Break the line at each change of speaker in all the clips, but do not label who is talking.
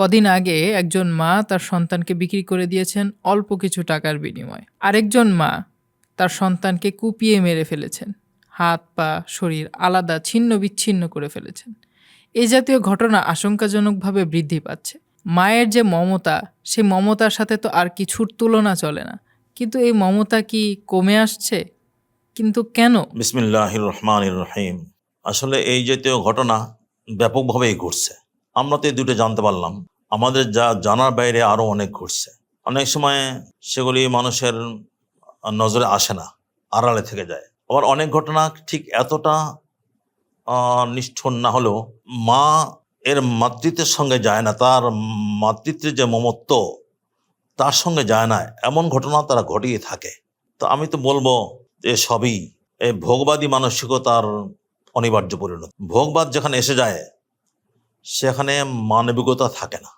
কদিন আগে একজন মা তার সন্তানকে বিক্রি করে দিয়েছেন অল্প কিছু টাকার বিনিময়ে। আরেকজন মা তার সন্তানকে কুপিয়ে মেরে ফেলেছেন। হাত, পা, শরীর আলাদা, ছিন্ন বিচ্ছিন্ন করে ফেলেছেন। এই জাতীয় ঘটনা আশঙ্কাজনকভাবে বৃদ্ধি পাচ্ছে। মায়ের যে মমতা সেই মমতার সাথে তো আর কিছুর তুলনা চলে না। কিন্তু এই মমতা কি কমে আসছে? কিন্তু কেন?
বিসমিল্লাহ রহমান রহিম। আসলে এই জাতীয় ঘটনা ব্যাপকভাবেই ঘটছে। আমরা তো এই দুটো জানতে পারলাম। আমাদের যা জানার বাইরে আরও অনেক ঘটছে। অনেক সময় সেগুলি মানুষের নজরে আসে না, আড়ালে থেকে যায়। আবার অনেক ঘটনা ঠিক এতটা নিষ্ঠুর না হলেও মা এর মাতৃত্বের সঙ্গে যায় না, তার মাতৃত্বের যে মমত্ব, তার সঙ্গে যায় না। এমন ঘটনা তারা ঘটিয়ে থাকে। তো আমি তো বলব যে সবই এই ভোগবাদী মানসিকতার অনিবার্য পরিণত। ভোগবাদ যেখানে এসে যায় সেখানে মানবিকতা থাকে না।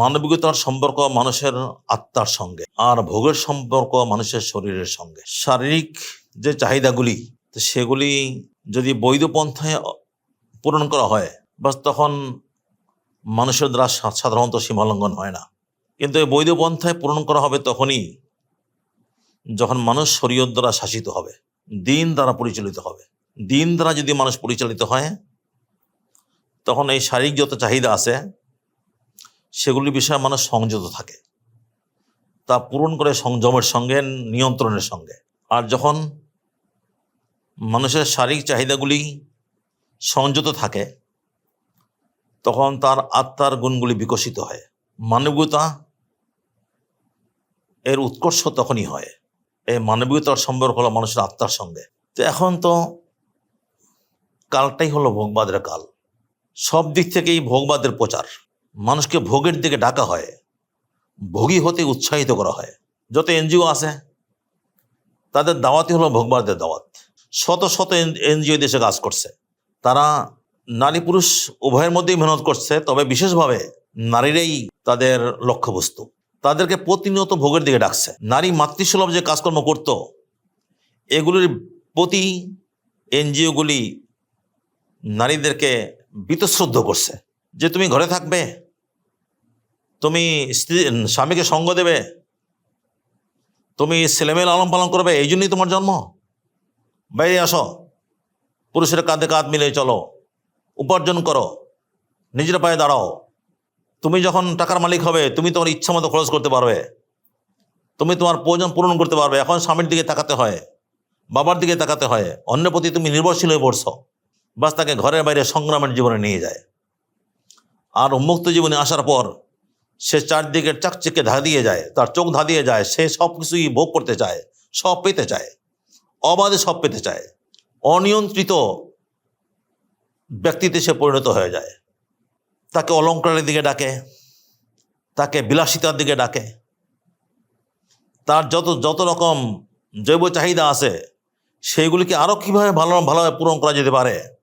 মানবিকতার সম্পর্ক মানুষের আত্মার সঙ্গে আর ভোগের সম্পর্ক মানুষের শরীরের সঙ্গে। শারীরিক যে চাহিদাগুলি, সেগুলি যদি বৈধ পন্থায় পূরণ করা হয়, বাস তখন মানুষের দ্বারা সাধারণত সীমালঙ্ঘন হয় না। কিন্তু এই বৈধ পন্থায় পূরণ করা হবে তখনই যখন মানুষ শরীয়ত দ্বারা শাসিত হবে, দিন দ্বারা পরিচালিত হবে। দিন দ্বারা যদি মানুষ পরিচালিত হয় তখন এই শারীরিক যত চাহিদা আছে সেগুলি বিষয়ে মানুষ সংযত থাকে। তা পূরণ করে সংযমের সঙ্গে, নিয়ন্ত্রণের সঙ্গে। আর যখন মানুষের শারীরিক চাহিদাগুলি সংযত থাকে, তখন তার আত্মার গুণগুলি বিকশিত হয়। মানবিকতা এর উৎকর্ষ তখনই হয়। এই মানবিকতার সম্পর্ক হলো মানুষের আত্মার সঙ্গে। তো এখন তো কালটাই হলো ভোগবাদের কাল। সব দিক থেকেই ভোগবাদের প্রচার। মানুষকে ভোগের দিকে ডাকা হয়। ভোগী হতে উৎসাহিত করা হয়। যত এনজিও আছে, তাদের দাওয়াতই হলো ভোগবাদের দাওয়াত। শত শত এনজিও দেশে কাজ করছে। তারা নারী পুরুষ উভয়ের মধ্যেই মেহনত করছে, তবে বিশেষভাবে নারীরাই তাদের লক্ষ্যবস্তু। তাদেরকে প্রতিনিয়ত ভোগের দিকে ডাকছে। নারী মাতৃসুলভ যে কাজকর্ম করত, এগুলির প্রতি এনজিওগুলি নারীদেরকে বীতশ্রদ্ধ করছে যে তুমি ঘরে থাকবে, তুমি স্ত্রী স্বামীকে সঙ্গ দেবে, তুমি ছেলেমেয়ে লালন পালন করবে, এই জন্যই তোমার জন্ম। বাইরে আসো, পুরুষের কাঁধে কাঁধ মিলে চলো, উপার্জন করো, নিজের পায়ে দাঁড়াও। তুমি যখন টাকার মালিক হবে, তুমি তোমার ইচ্ছা মতো খরচ করতে পারবে। তুমি তোমার প্রয়োজন পূরণ করতে পারবে। এখন স্বামীর দিকে তাকাতে হয়, বাবার দিকে তাকাতে হয়। অন্যের প্রতি তুমি নির্ভরশীল হয়ে পড়ছো। বাস তাকে ঘরের বাইরে সংগ্রামের জীবনে নিয়ে যায়। আর উন্মুক্ত জীবনে আসার পর সে চারদিকে চাকচিকে ধা দিয়ে যায়, তার চোখ ধা দিয়ে যায়, সে সব কিছুই ভোগ করতে চায়, সব পেতে চায়, অবাধে সব পেতে চায়, অনিয়ন্ত্রিত ব্যক্তিতে সে পরিণত হয়ে যায়। তাকে অলঙ্কারের দিকে ডাকে, তাকে বিলাসিতার দিকে ডাকে। তার যত যত রকম জৈব চাহিদা আছে সেইগুলিকে আরও কীভাবে ভালো, ভালোভাবে পূরণ করা যেতে পারে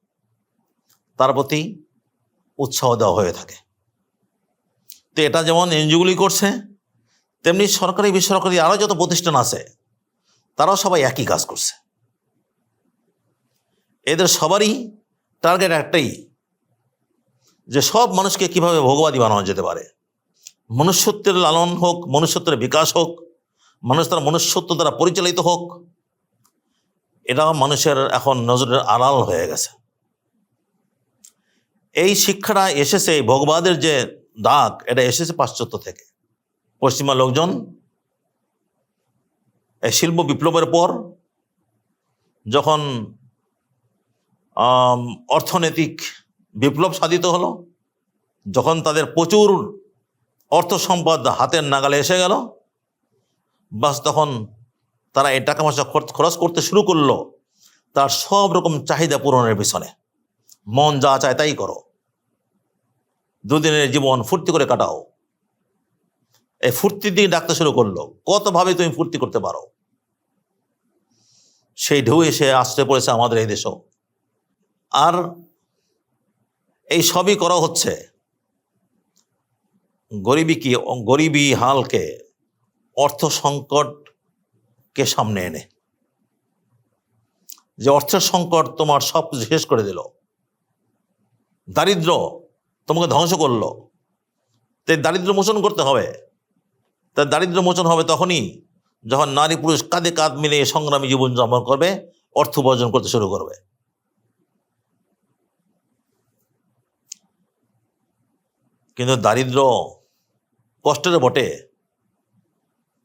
তার প্রতি উৎসাহ দেওয়া হয়ে থাকে। তো এটা যেমন এনজিওগুলি করছে, তেমনি সরকারি, বেসরকারি আরও যত প্রতিষ্ঠান আছে, তারাও সবাই একই কাজ করছে। এদের সবারই টার্গেট একটাই, যে সব মানুষকে কীভাবে ভোগবাদী বানানো যেতে পারে। মনুষ্যত্বের লালন হোক, মনুষ্যত্বের বিকাশ হোক, মানুষ তার মনুষ্যত্ব দ্বারা পরিচালিত হোক, এটা মানুষের এখন নজরের আড়াল হয়ে গেছে। এই শিক্ষাটা এসেছে, এই ভোগবাদের যে দাগ এটা এসেছে পাশ্চাত্য থেকে। পশ্চিমা লোকজন এই শিল্প বিপ্লবের পর যখন অর্থনৈতিক বিপ্লব সাধিত হলো, যখন তাদের প্রচুর অর্থ সম্পদ হাতের নাগালে এসে গেল, বাস তখন তারা এই টাকা পয়সা খরচ- করতে শুরু করল, তার সব রকম চাহিদা পূরণের পিছনে। মন যা চায় তাই করো। দুদিনের জীবন ফুর্তি করে কাটাও। এই ফুর্তির দিকে ডাকতে শুরু করল কতভাবে তুমি ফুর্তি করতে পারো? সেই ঢেউ এসে আশ্রয় পড়েছে আমাদের এই দেশেও। আর এই সবই করা হচ্ছে গরিবী কি, গরিবী হালকে, অর্থ সংকটকে সামনে এনে। যে অর্থের সংকট তোমার সব শেষ করে দিল। দারিদ্র তোমাকে ধ্বংস করল। তাই দারিদ্র মোচন করতে হবে। তাই দারিদ্র মোচন হবে তখনই যখন নারী পুরুষ কাঁধে কাঁধ মিলিয়ে সংগ্রামী জীবনযাপন করবে, অর্থ উপার্জন করতে শুরু করবে। কিন্তু দারিদ্র কষ্টের বটে।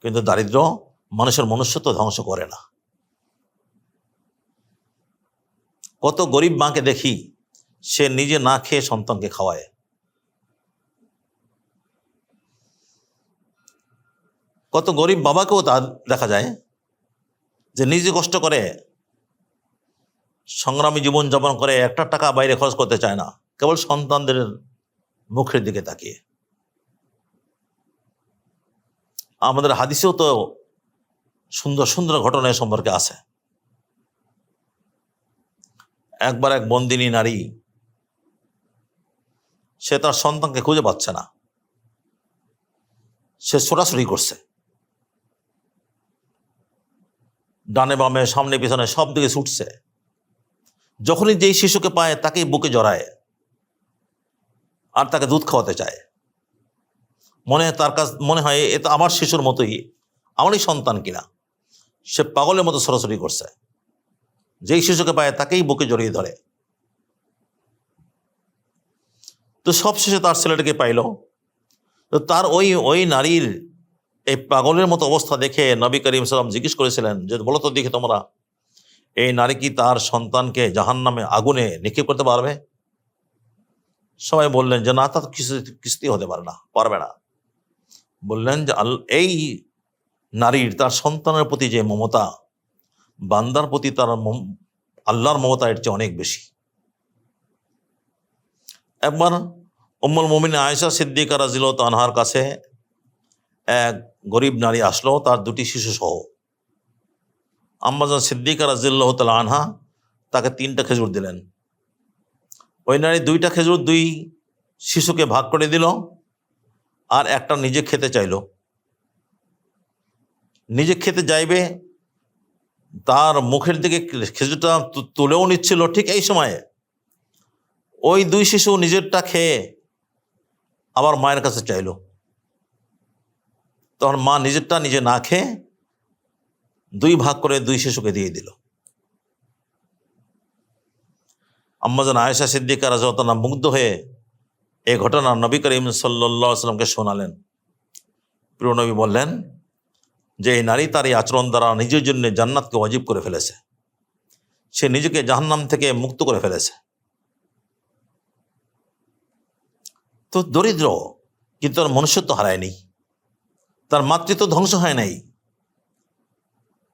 কিন্তু দারিদ্র মানুষের মনুষ্যত্ব ধ্বংস করে না। কত গরিব মাকে দেখি সে নিজে না খেয়ে সন্তানকে খাওয়ায়। কত গরিব বাবাকেও তা দেখা যায় যে নিজে কষ্ট করে সংগ্রামী জীবনযাপন করে একটা টাকা বাইরে খরচ করতে চায় না, কেবল সন্তানদের মুখের দিকে তাকিয়ে। আমাদের হাদিসেও তো সুন্দর সুন্দর ঘটনা সম্পর্কে আছে। একবার এক বন্দিনী নারী সে তার সন্তানকে খুঁজে পাচ্ছে না। সে ছোটাছুটি করছে। ডানে বামে, সামনে পিছনে সব দিকে ছুটছে। যখনই যেই শিশুকে পায়, তাকেই বুকে জড়ায়। আর তাকে দুধ খাওয়াতে চায়। মনে তার কাছ, মনে হয়, এ তো আমার শিশুর মতোই। আমারই সন্তান কিনা? সে পাগলের মতো সরাসরি করছে। যেই শিশুকে পায়, তাকেই বুকে জড়িয়ে ধরে। তো সব শেষে তার ছেলেটাকে পাইল। তো তার ওই ওই নারীর এই পাগলের মতো অবস্থা দেখে নবী করিম সালাম জিজ্ঞেস করেছিলেন যে, বলো তো দেখে তোমরা, এই নারী কি তার সন্তানকে জাহান নামে আগুনে নিক্ষেপ করতে পারবে? সবাই বললেন যে, না, তা কিছু, কিছুতেই হতে পারে না, পারবে না। বললেন যে এই নারীর তার সন্তানের প্রতি যে মমতা, বান্দার প্রতি তার আল্লাহর মমতা এর চেয়ে অনেক বেশি। একবার উম্মুল মমিন আয়েশা সিদ্দিকা রাজিল আনহার কাছে এক গরিব নারী আসলো, তার দুটি শিশু সহ। আম্মাজান সিদ্দিকা রাজিল্লাহ তাল আনহা তাকে তিনটা খেজুর দিলেন। ওই নারী দুইটা খেজুর দুই শিশুকে ভাগ করে দিল আর একটা নিজে খেতে চাইলো। নিজে খেতে যাইবে, তার মুখের দিকে খেজুরটা তুলেও নিচ্ছিল ঠিক এই সময়ে। ওই দুই শিশু নিজেরটা খেয়ে আবার মায়ের কাছে চাইলো। তখন মা নিজেরটা নিজে না খেয়ে দুই ভাগ করে দুই শিশুকে দিয়ে দিল। আম্মাজান আয়েশা সিদ্দিকা রাজনা মুগ্ধ হয়ে এই ঘটনা নবী করিম সাল্লাহ সাল্লামকে শোনালেন। প্রিয় নবী বললেন, যে এই নারী তার এই আচরণ দ্বারা নিজের জন্য জান্নাতকে অজীব করে ফেলেছে। সে নিজেকে জাহান্নাম থেকে মুক্ত করে ফেলেছে। তো দরিদ্র, কিন্তু তার মনুষ্যত্ব হারায়নি। তার মাতৃত্ব ধ্বংস হয় নাই।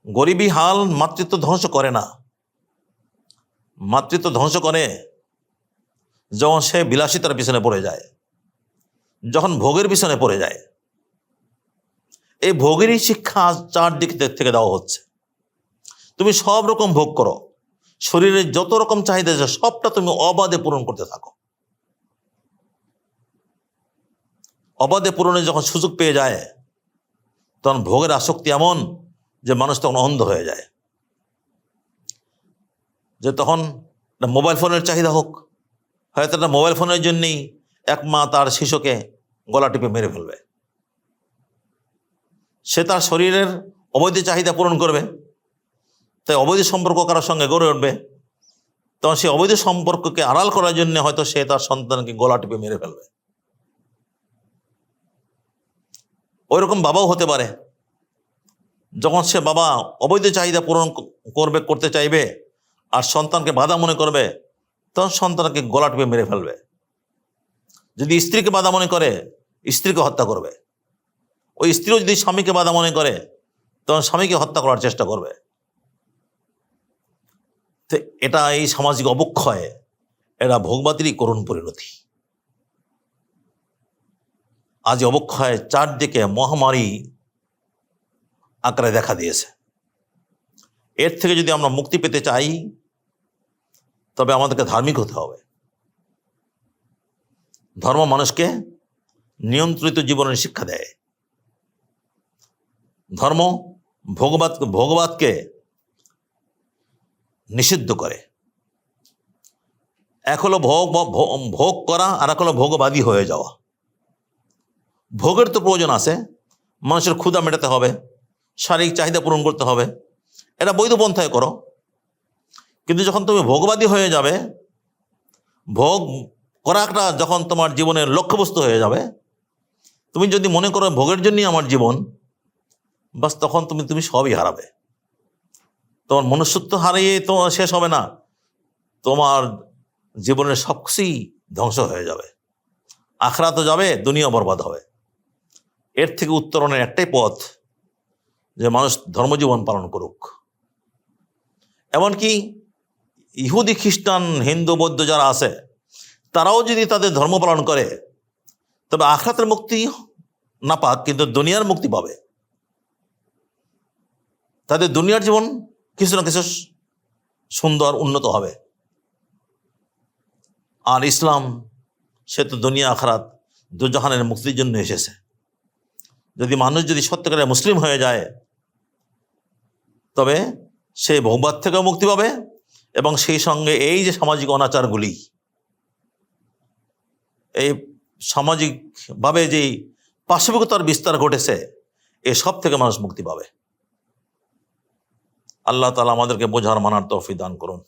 গরিবী হাল মাতৃত্ব ধ্বংস করে না। মাতৃত্ব ধ্বংস করে যখন সে বিলাসিতার পিছনে পড়ে যায়, যখন ভোগের পিছনে পড়ে যায়। এই ভোগেরই শিক্ষা চারদিক থেকে দেওয়া হচ্ছে। তুমি সব রকম ভোগ করো। শরীরের যত রকম চাহিদা সবটা তুমি অবাধে পূরণ করতে থাকো। অবাধে পূরণে যখন সুযোগ পেয়ে যায়, তখন ভোগের আসক্তি এমন যে মানুষ তখন অন্ধ হয়ে যায়। যে তখন মোবাইল ফোনের চাহিদা হোক, হয়তো একটা মোবাইল ফোনের জন্যেই এক মা তার শিশুকে গলা টিপে মেরে ফেলবে। সে তার শরীরের অবৈধ চাহিদা পূরণ করবে, তাই অবৈধ সম্পর্ক কারোর সঙ্গে গড়ে উঠবে, তখন সেই অবৈধ সম্পর্ককে আড়াল করার জন্য হয়তো সে তার সন্তানকে গলা টিপে মেরে ফেলবে। ওই রকম বাবাও হতে পারে। যখন সে বাবা অবৈধ চাহিদা পূরণ করবে, করতে চাইবে, আর সন্তানকে বাধা মনে করবে, তখন সন্তানকে গলা টিপে মেরে ফেলবে। যদি স্ত্রীকে বাধা মনে করে, স্ত্রীকে হত্যা করবে। ওই স্ত্রীও যদি স্বামীকে বাধা মনে করে, তখন স্বামীকে হত্যা করার চেষ্টা করবে। তো এটা এই সামাজিক অবক্ষয়, এটা ভোগবাতিরই করুণ পরিণতি। আজ অবক্ষয় চারদিকে মহামারী আকারে দেখা দিয়েছে। এর থেকে যদি আমরা মুক্তি পেতে চাই, তবে আমাদেরকে ধার্মিক হতে হবে। ধর্ম মানুষকে নিয়ন্ত্রিত জীবনের শিক্ষা দেয়। ধর্ম ভোগবাদ ভোগবাদকে নিষিদ্ধ করে। এক হলো ভোগ- ভোগ করা আর এক হলো ভোগবাদী হয়ে যাওয়া। ভোগের তো প্রয়োজন আছে। মানুষের ক্ষুধা মেটাতে হবে, শারীরিক চাহিদা পূরণ করতে হবে। এটা বৈধ পন্থায় করো। কিন্তু যখন তুমি ভোগবাদী হয়ে যাবে, ভোগ করাটা যখন তোমার জীবনের লক্ষ্যবস্তু হয়ে যাবে, তুমি যদি মনে করো ভোগের জন্যই আমার জীবন, বাস তখন তুমি তুমি সবই হারাবে। তোমার মনুষ্যত্ব হারিয়ে তো শেষ হবে না। তোমার জীবনের সব কিছুই ধ্বংস হয়ে যাবে। আখড়া তো যাবে দুনিয়া বরবাদ হবে। এর থেকে উত্তরণের একটাই পথ যে মানুষ ধর্মজীবন পালন করুক। এমনকি ইহুদি, খ্রিস্টান, হিন্দু, বৌদ্ধ যারা আছে, তারাও যদি তাদের ধর্ম পালন করে, তবে আখরাতের মুক্তি না পাক, কিন্তু দুনিয়ার মুক্তি পাবে। তাদের দুনিয়ার জীবন কিছু না কিছু সুন্দর, উন্নত হবে। আর ইসলাম, সে তো দুনিয়া, আখরাত দুজাহানের মুক্তির জন্য এসেছে। যদি মানুষ যদি সত্যিকারে মুসলিম হয়ে যায়, তবে সে ভোগবাদ থেকেও মুক্তি পাবে এবং সেই সঙ্গে এই যে সামাজিক অনাচারগুলি, এই সামাজিকভাবে যেই পাশবিকতার বিস্তার ঘটেছে এসব থেকে মানুষ মুক্তি পাবে। আল্লাহ তালা আমাদেরকে বোঝার মানার তৌফিক দান করুন।